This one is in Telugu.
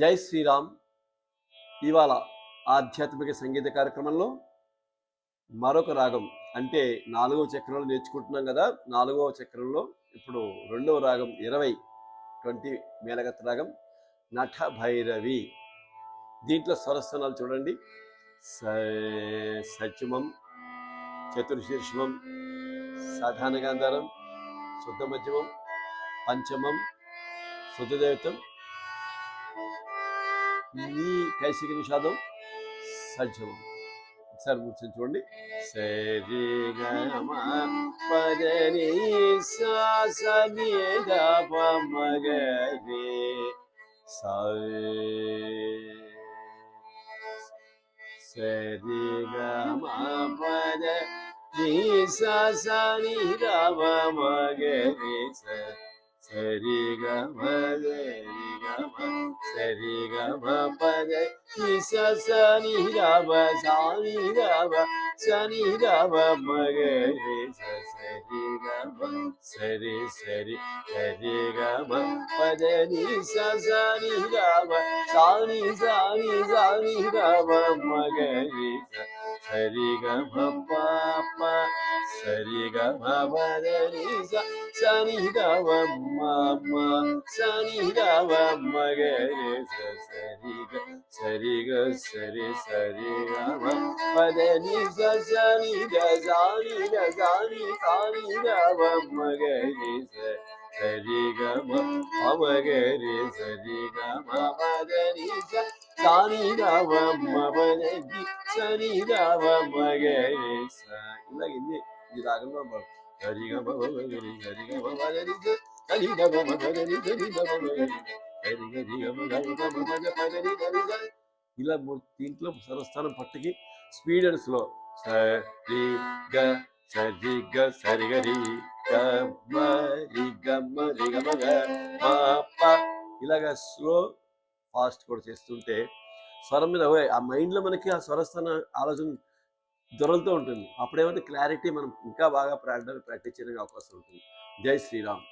జై శ్రీరామ్. ఇవాళ ఆధ్యాత్మిక సంగీత కార్యక్రమంలో మరొక రాగం అంటే నాలుగవ చక్రంలో నేర్చుకుంటున్నాం కదా నాలుగవ చక్రంలో ఇప్పుడు రెండవ రాగం ఇరవై ట్వంటీ మేలగత్త రాగం నట భైరవి. దీంట్లో స్వరస్థానాలు చూడండి. స- సత్యమం చతుర్శీర్షమం సాధారణ గాంధారం శుద్ధ మధ్యమం పంచమం శుద్ధదేవితం నీ కైసిక నిషాదం సజ్జమం ఒకసారి కూర్చొని చూడండి సరి గమ పదని సాసని మగరి సరి గమ పద నీ సాసని சரி க மரி க சரி க பத நிச சனி ரவ சாமி ரவ சனி ரவ மக சரி க சரி சரி சரி க பத நிச சனி ரவ சாமி சாமி சாமி ரவ மக சரி க ப சரி க பத நிச sani gawa mama sani gawa magare sa sari ga sari ga sari sari gawa padani sa sani da sani da sani sani gawa magare sa sari ga ma magare sari ga ma padani sa sani gawa ma padani sani gawa magare sa ഇതാകുമ്പോൾ హరి గమ హరి గమ హరి గమ హరి గమ హరి గమ గమ గమ ఇలా దీంట్లో స్వరస్థానం పట్టుకి స్పీడ్ అండ్ స్లో. సరి గ సరి గ సరి గరి గ స్లో ఫాస్ట్ కూడా చేస్తుంటే స్వరం మీద ఆ మైండ్లో మనకి ఆ స్వరస్థాన ఆలోచన దొరలుతూ ఉంటుంది. అప్పుడేమంటే క్లారిటీ మనం ఇంకా బాగా ప్రాక్టీస్ ప్రాక్టీస్ చేయడానికి అవకాశం ఉంటుంది. జై శ్రీరామ్.